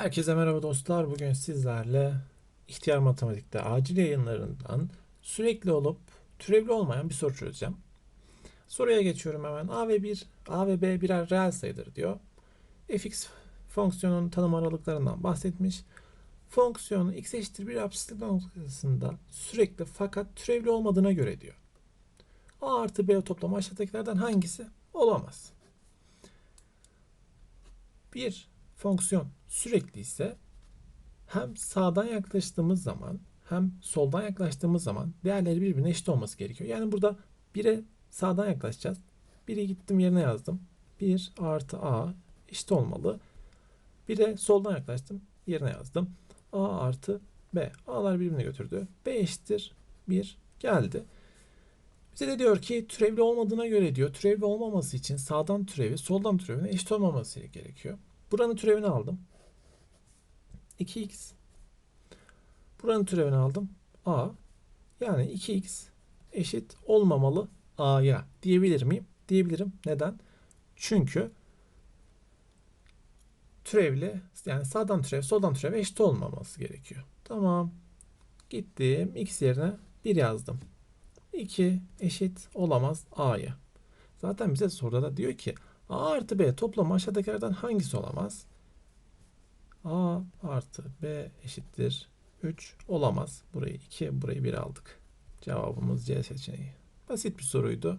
Herkese merhaba dostlar. Bugün sizlerle ihtiyar matematikte acil yayınlarından sürekli olup türevli olmayan bir soru çözeceğim. Soruya geçiyorum hemen. A ve 1, A ve B birer reel sayıdır diyor. fx fonksiyonun tanım aralıklarından bahsetmiş. Fonksiyonu x eşittir bir absislik noktasında sürekli fakat türevli olmadığına göre diyor. A artı B toplamı aşağıdakilerden hangisi? Olamaz. Bir fonksiyon sürekli ise hem sağdan yaklaştığımız zaman hem soldan yaklaştığımız zaman değerleri birbirine eşit olması gerekiyor. Yani burada 1'e sağdan yaklaşacağız. 1'i gittim yerine yazdım. 1 artı a eşit olmalı. 1'e soldan yaklaştım. Yerine yazdım. a artı b. a'lar birbirine götürdü. b eşittir 1 geldi. Bize de diyor ki türevli olmadığına göre diyor türevli olmaması için sağdan türevi soldan türevine eşit olmaması gerekiyor. Buranın türevini aldım. 2x. Buranın türevini aldım. a. Yani 2x eşit olmamalı a'ya diyebilir miyim? Diyebilirim. Neden? Çünkü türevli yani sağdan türev soldan türev eşit olmaması gerekiyor. Tamam. Gittim. x yerine 1 yazdım. 2 eşit olamaz a'ya. Zaten bize soruda da diyor ki a artı b toplamı aşağıdakilerden hangisi olamaz? a artı b eşittir 3 olamaz. Burayı 2, burayı 1 aldık. Cevabımız C seçeneği. Basit bir soruydu.